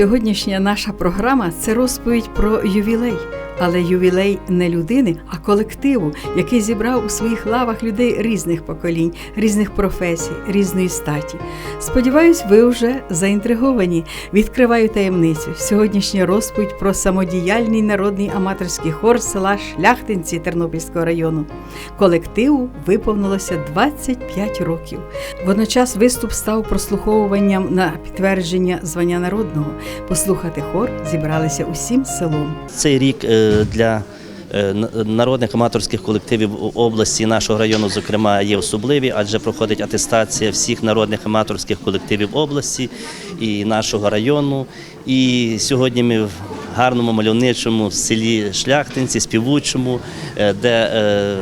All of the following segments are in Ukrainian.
Сьогоднішня наша програма це розповідь про ювілей. Але ювілей не людини, а колективу, який зібрав у своїх лавах людей різних поколінь, різних професій, різної статі. Сподіваюсь, ви вже заінтриговані. Відкриваю таємницю. Сьогоднішня розповідь про самодіяльний народний аматорський хор села Шляхтинці Тернопільського району. Колективу виповнилося 25 років. Водночас виступ став прослуховуванням на підтвердження звання народного. Послухати хор зібралися усім селом. Цей рік е, для е, народних аматорських колективів області нашого району, зокрема, є особливі, адже проходить атестація всіх народних аматорських колективів області і нашого району. І сьогодні ми гарному мальовничому селі Шляхтинці, співучому, е, де е,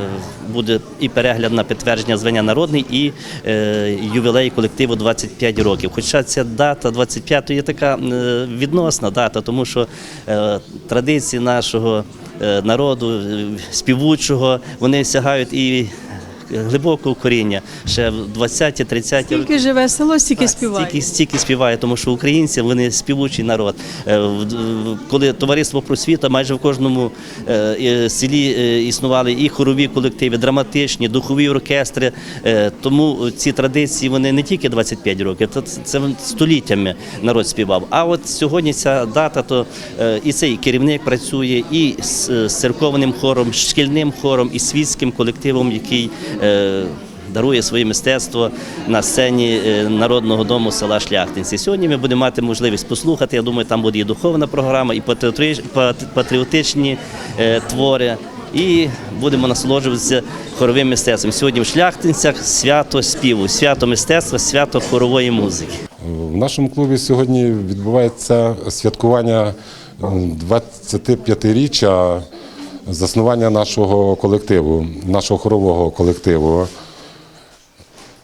буде і перегляд на підтвердження звання народний, і е, ювілей колективу 25 років. Хоча ця дата 25 є така відносна дата, тому що традиції нашого народу, співучого, вони сягають і глибокого коріння ще в 20-30 роки. Скільки живе село, стільки Так, співає. Стільки, стільки співає, тому що українці вони співучий народ. Е, Коли товариство просвіта, майже в кожному е, селі е, існували і хорові колективи, драматичні, духові оркестри. Тому ці традиції вони не тільки 25 років, це, це століттями народ співав. А от сьогодні ця дата, то і цей керівник працює і з, церковним хором, шкільним хором, і світським колективом, який дарує своє мистецтво на сцені е, народного дому села Шляхтинці. Сьогодні ми будемо мати можливість послухати. Я думаю, там буде і духовна програма, і патріотичні е, твори. І будемо насолоджуватися хоровим мистецтвом. Сьогодні в Шляхтинцях свято співу, свято мистецтва, свято хорової музики. В нашому клубі сьогодні відбувається святкування е, 25-річчя заснування нашого колективу, нашого хорового колективу.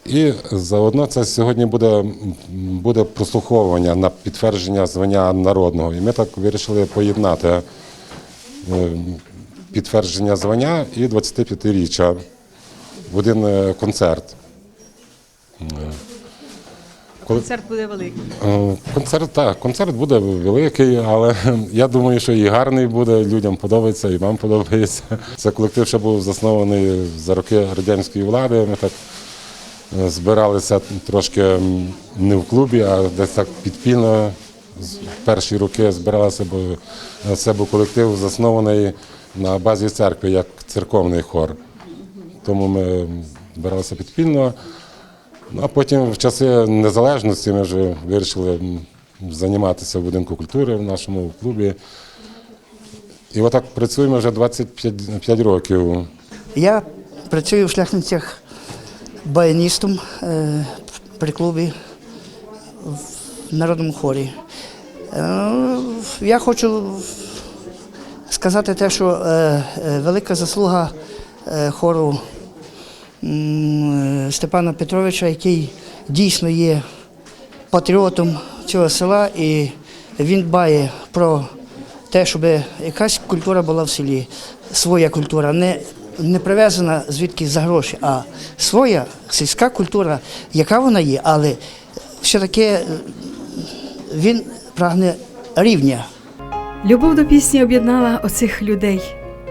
І заодно це сьогодні буде, буде прослуховування на підтвердження звання народного. І ми так вирішили поєднати е, підтвердження звання і 25-річчя в один е, концерт. Концерт буде великий. Е, Концерт так, концерт буде великий, але я думаю, що і гарний буде. Людям подобається, і вам подобається. Це колектив, що був заснований за роки радянської влади. Ми так е, збиралися трошки не в клубі, а десь так підпільно. Перші роки збиралися, бо е, це був колектив заснований на базі церкви як церковний хор. Тому ми збиралися підпільно. Ну, а потім в часи незалежності ми вже вирішили займатися в будинку культури в нашому клубі. І отак працюємо вже 25 років. Я працюю в шляхницях баяністом е, при клубі в народному хорі. Е, Я хочу сказати те, що е, велика заслуга хору Степана Петровича, який дійсно є патріотом цього села, і він дбає про те, щоб якась культура була в селі, своя культура, не, не привезена звідки за гроші, а своя сільська культура, яка вона є, але все-таки е, він прагне рівня. Любов до пісні об'єднала оцих людей.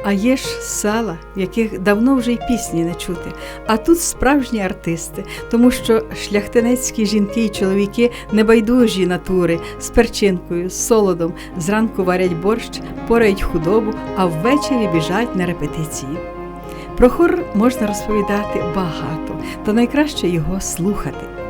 А є ж села, яких давно вже й пісні не чути. А тут справжні артисти, тому що шляхтинецькі жінки і чоловіки небайдужі натури з перчинкою, з солодом, зранку варять борщ, порають худобу, а ввечері біжать на репетиції. Про хор можна розповідати багато, та найкраще його слухати.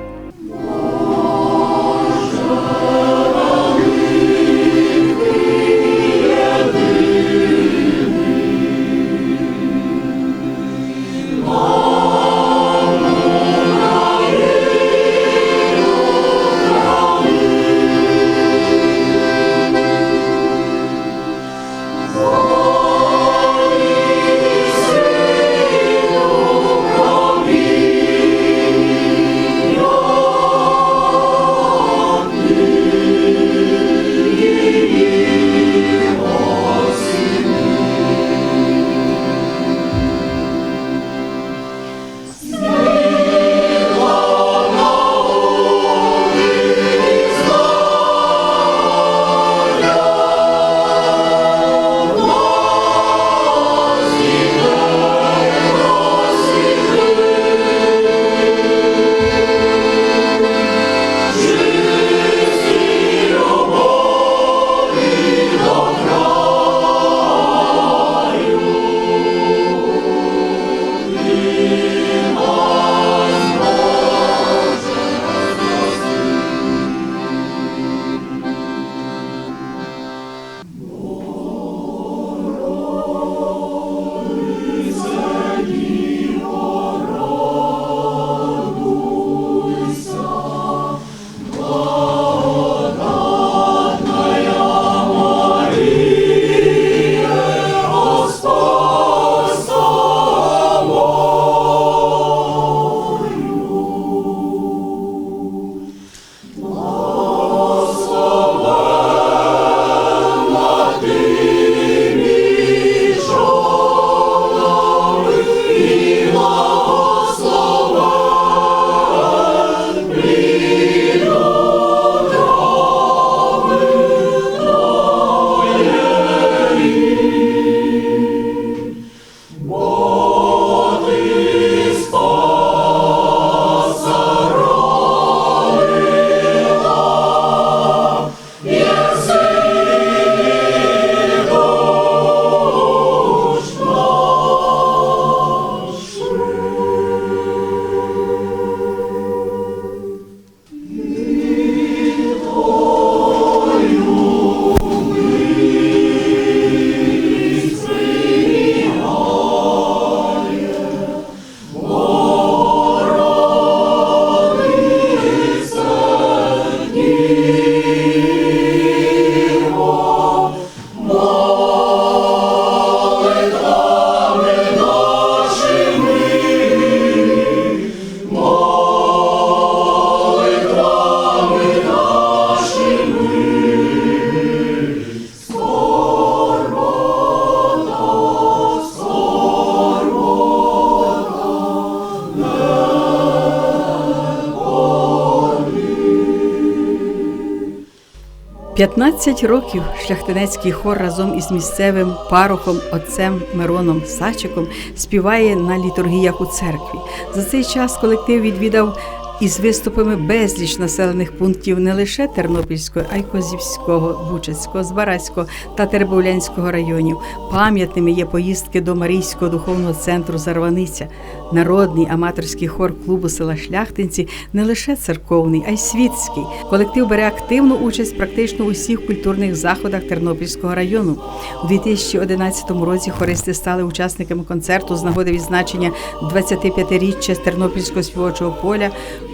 15 років шляхтинецький хор разом із місцевим парохом отцем Мироном Сачиком співає на літургіях у церкві. За цей час колектив відвідав із виступами безліч населених пунктів не лише Тернопільського, а й Козівського, Бучацького, Збаразького та Тербовлянського районів. Пам'ятними є поїздки до Марійського духовного центру Зарваниця. Народний аматорський хор клубу села Шляхтинці не лише церковний, а й світський. Колектив бере активну участь практично у всіх культурних заходах Тернопільського району. У 2011 році хористи стали учасниками концерту з нагоди відзначення 25-річчя Тернопільського співочого поля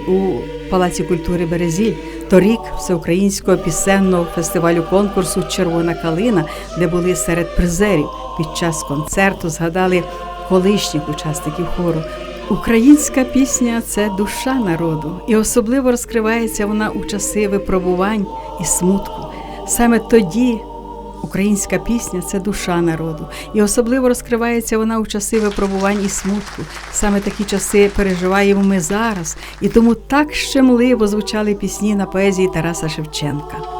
у Палаці культури Березіль. Торік всеукраїнського пісенного фестивалю конкурсу Червона калина, де були серед призерів. Під час концерту згадали колишніх учасників хору. Українська пісня це душа народу, і особливо розкривається вона у часи випробувань і смутку. Саме тоді Українська пісня це душа народу, і особливо розкривається вона у часи випробувань і смутку. Саме такі часи переживаємо ми зараз, і тому так щемливо звучали пісні на поезії Тараса Шевченка.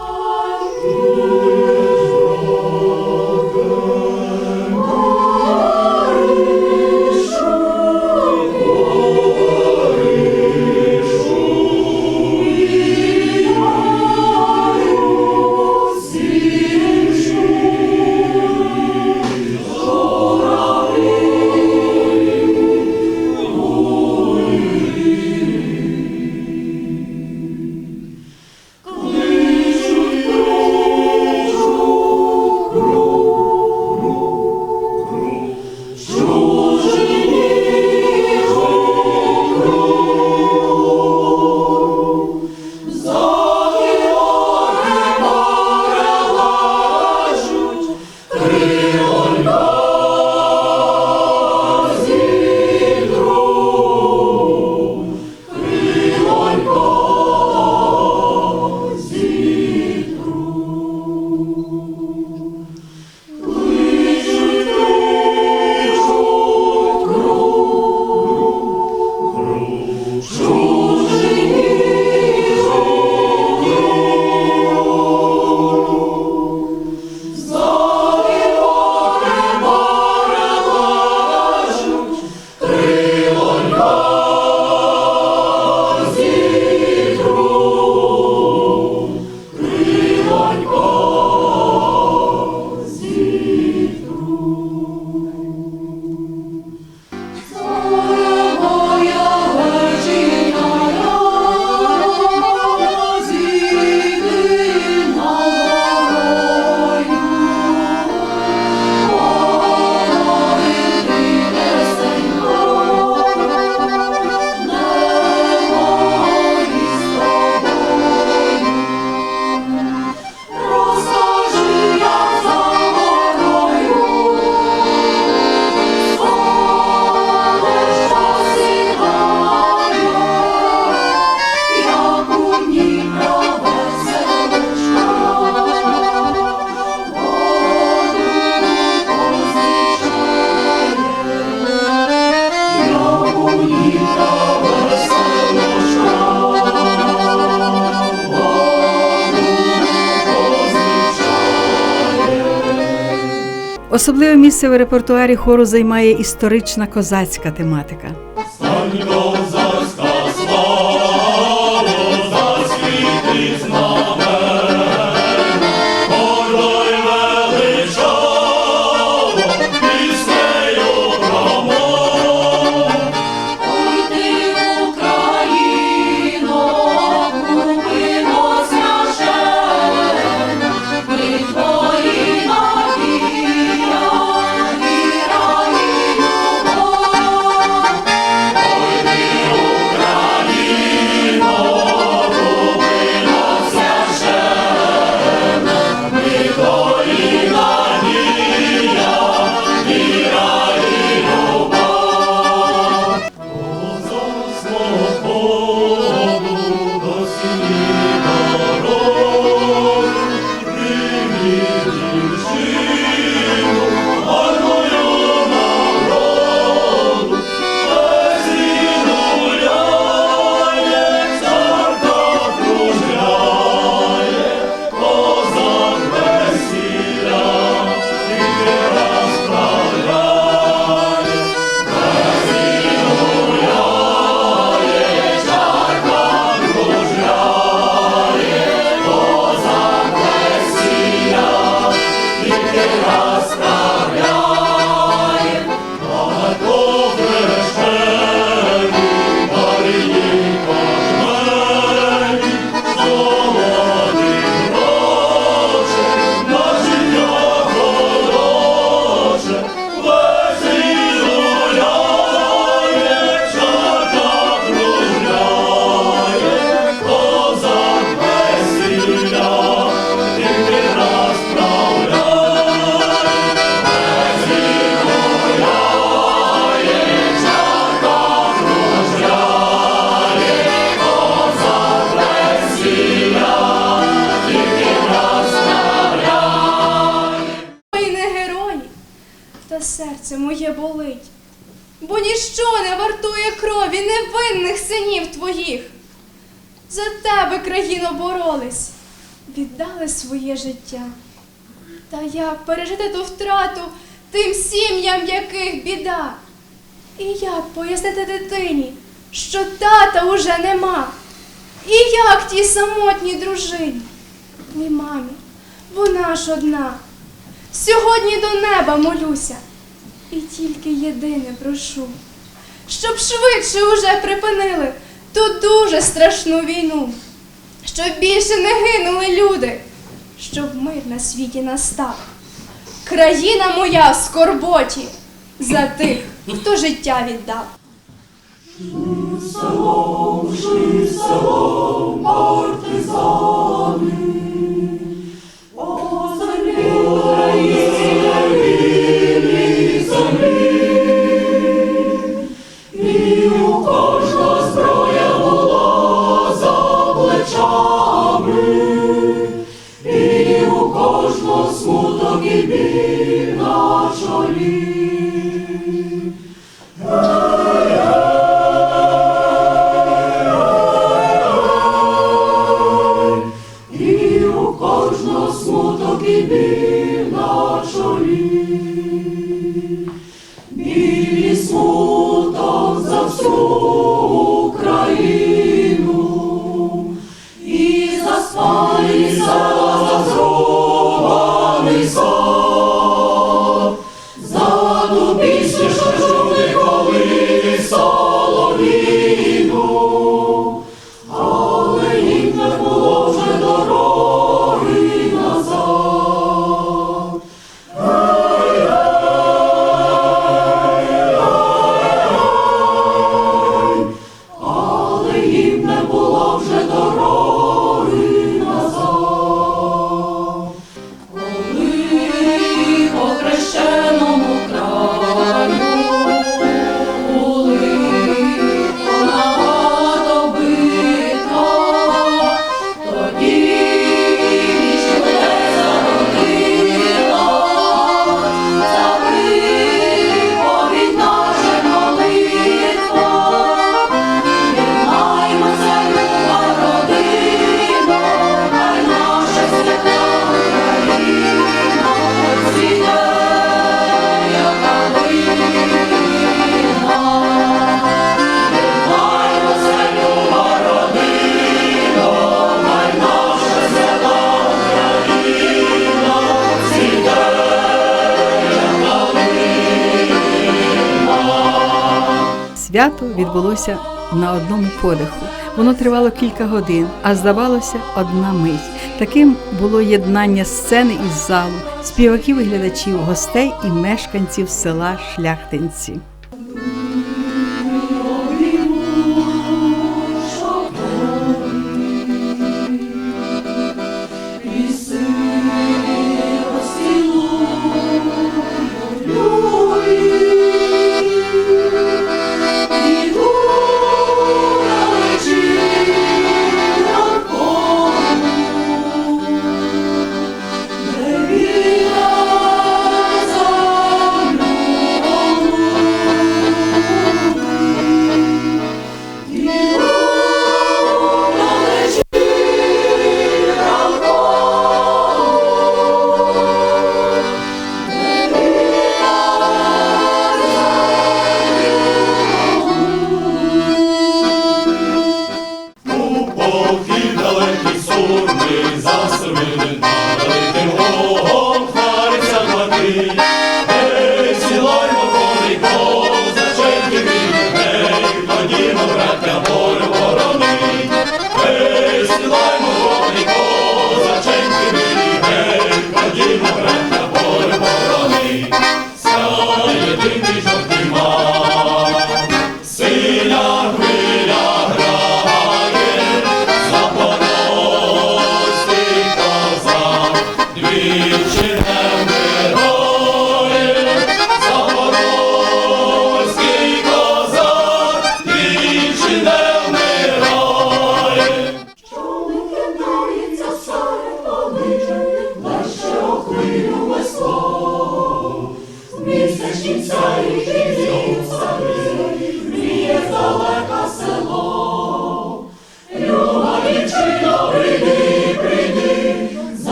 Особливе місце в репертуарі хору займає історична козацька тематика. Своє життя. Та як пережити ту втрату тим сім'ям, яких біда? І як пояснити дитині, що тата уже нема? І як тій самотній дружині? Ні, мамі, вона ж одна. Сьогодні до неба молюся, і тільки єдине прошу, щоб швидше уже припинили ту дуже страшну війну, щоб більше не гинули люди, щоб мир на світі настав. Країна моя в скорботі за тих, хто життя віддав. По Свято відбулося на одному подиху. Воно тривало кілька годин, а здавалося, одна мить. Таким було єднання сцени із залу, співаків і глядачів, гостей і мешканців села Шляхтинці. Двічі не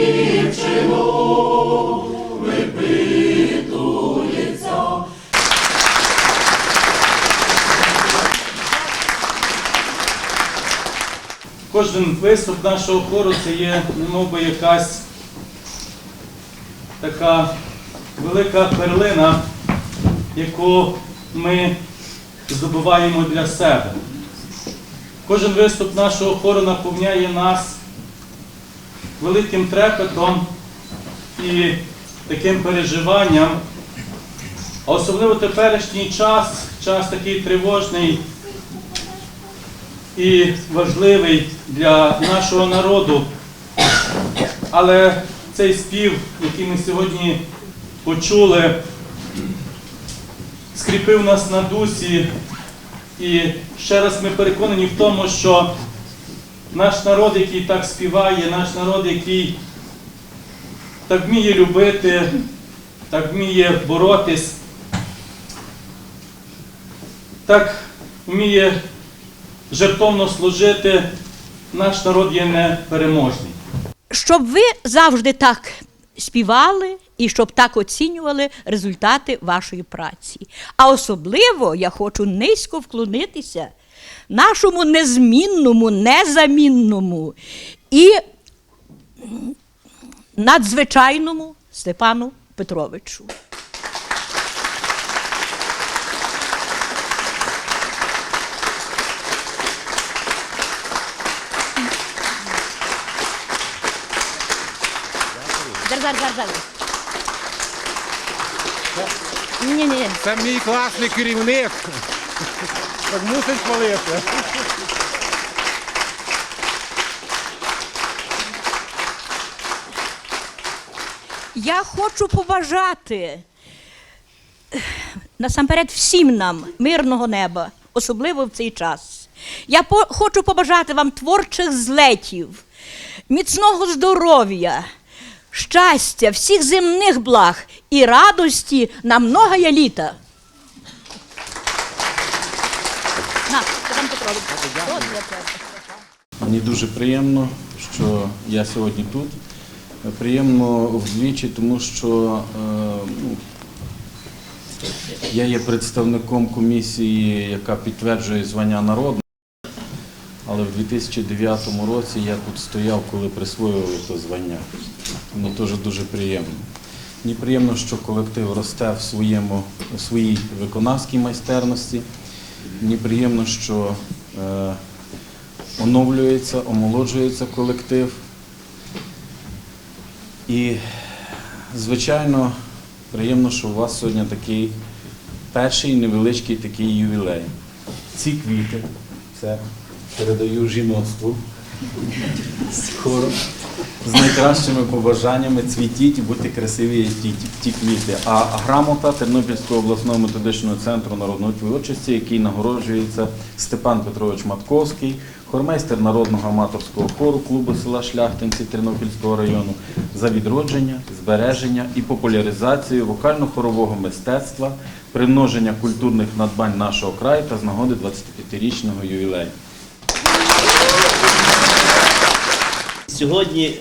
дівчину випитується. Кожен виступ нашого хору це є немов би якась така велика перлина, яку ми здобуваємо для себе. Кожен виступ нашого хору наповняє нас великим трепетом і таким переживанням. А особливо теперішній час, час такий тривожний і важливий для нашого народу. Але цей спів, який ми сьогодні почули, скріпив нас на дусі. І ще раз ми переконані в тому, що наш народ, який так співає, наш народ, який так вміє любити, так вміє боротись, так вміє жертовно служити, наш народ є непереможний. щоб ви завжди так співали і щоб так оцінювали результати вашої праці. А особливо я хочу низько вклонитися нашому незмінному, незамінному і надзвичайному Степану Петровичу. Зараз, зараз, зараз, зараз. Ні, ні, ні. Це мій класний керівник. Так мусить хвалити. Я хочу побажати насамперед всім нам мирного неба, особливо в цей час. Я по- хочу побажати вам творчих злетів, міцного здоров'я, щастя, всіх земних благ і радості на многое літа. На, Степан Петрович. От для тебе. Мені дуже приємно, що я сьогодні тут. Приємно вдвічі, тому що е, ну, я є представником комісії, яка підтверджує звання народного. Але в 2009 році я тут стояв, коли присвоювали це звання. Мені теж дуже приємно. Мені приємно, що колектив росте в, своєму, у своїй виконавській майстерності. Мені приємно, що оновлюється, омолоджується колектив. І, звичайно, приємно, що у вас сьогодні такий перший невеличкий такий ювілей. Ці квіти, це передаю жіноцтву Скоро. З найкращими побажаннями цвітіть і будьте красиві ті, ті квіти. А грамота Тернопільського обласного методичного центру народної творчості, який нагороджується Степан Петрович Матковський, хормейстер народного аматорського хору клубу села Шляхтинці Тернопільського району за відродження, збереження і популяризацію вокально-хорового мистецтва, примноження культурних надбань нашого краю та з нагоди 25-річного ювілею. Сьогодні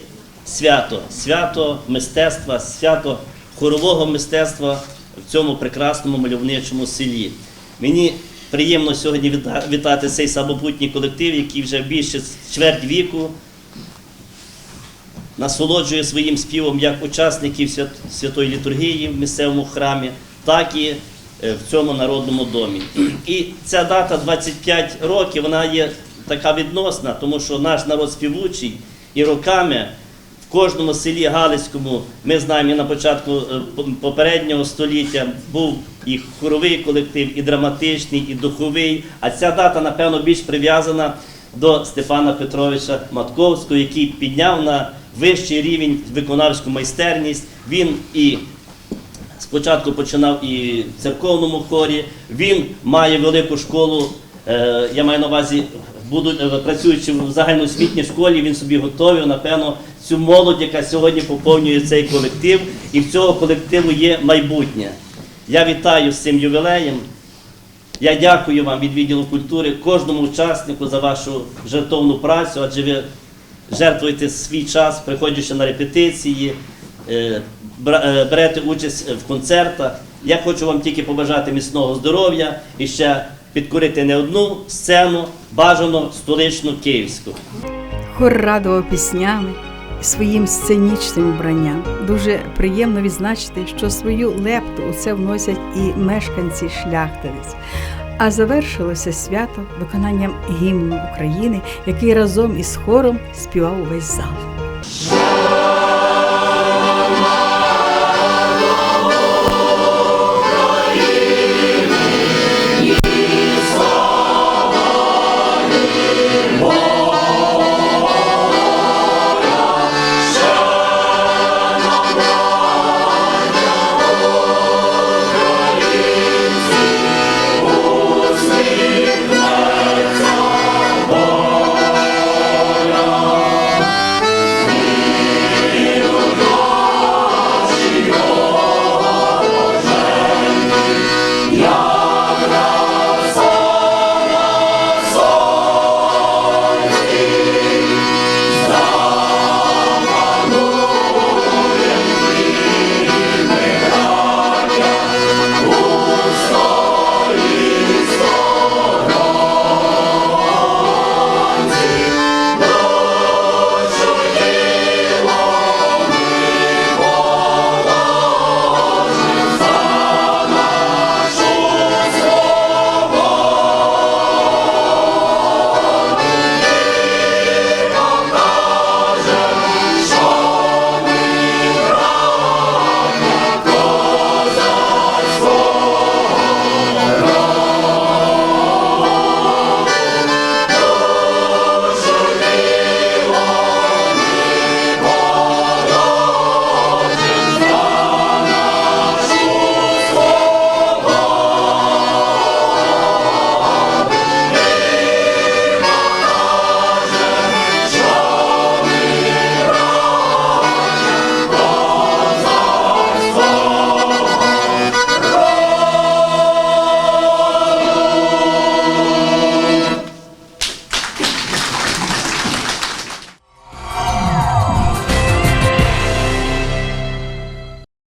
свято, свято мистецтва, свято хорового мистецтва в цьому прекрасному мальовничому селі. Мені приємно сьогодні вітати цей самобутній колектив, який вже більше чверть віку насолоджує своїм співом як учасників святої літургії в місцевому храмі, так і е, в цьому народному домі. І ця дата 25 років, вона є така відносна, тому що наш народ співучий і роками в кожному селі Галицькому, ми знаємо, і на початку е, попереднього століття був і хоровий колектив, і драматичний, і духовий. А ця дата, напевно, більш прив'язана до Степана Петровича Матковського, який підняв на вищий рівень, виконавську майстерність. Він і спочатку починав і в церковному хорі. Він має велику школу. е, Я маю на увазі, будуть е, працюючи в загальноосвітній школі, він собі готовий, напевно, цю молодь, яка сьогодні поповнює цей колектив, і в цього колективу є майбутнє. Я вітаю з цим ювілеєм. Я дякую вам від відділу культури, кожному учаснику за вашу жертовну працю, адже ви жертвуєте свій час, приходячи на репетиції, е, е, берете участь в концертах. Я хочу вам тільки побажати міцного здоров'я і ще підкорити не одну сцену, бажано столичну київську. Хор радував піснями і своїм сценічним вбранням. Дуже приємно відзначити, що свою лепту у це вносять і мешканці шляхтиць. А завершилося свято виконанням гімну України, який разом із хором співав увесь зал.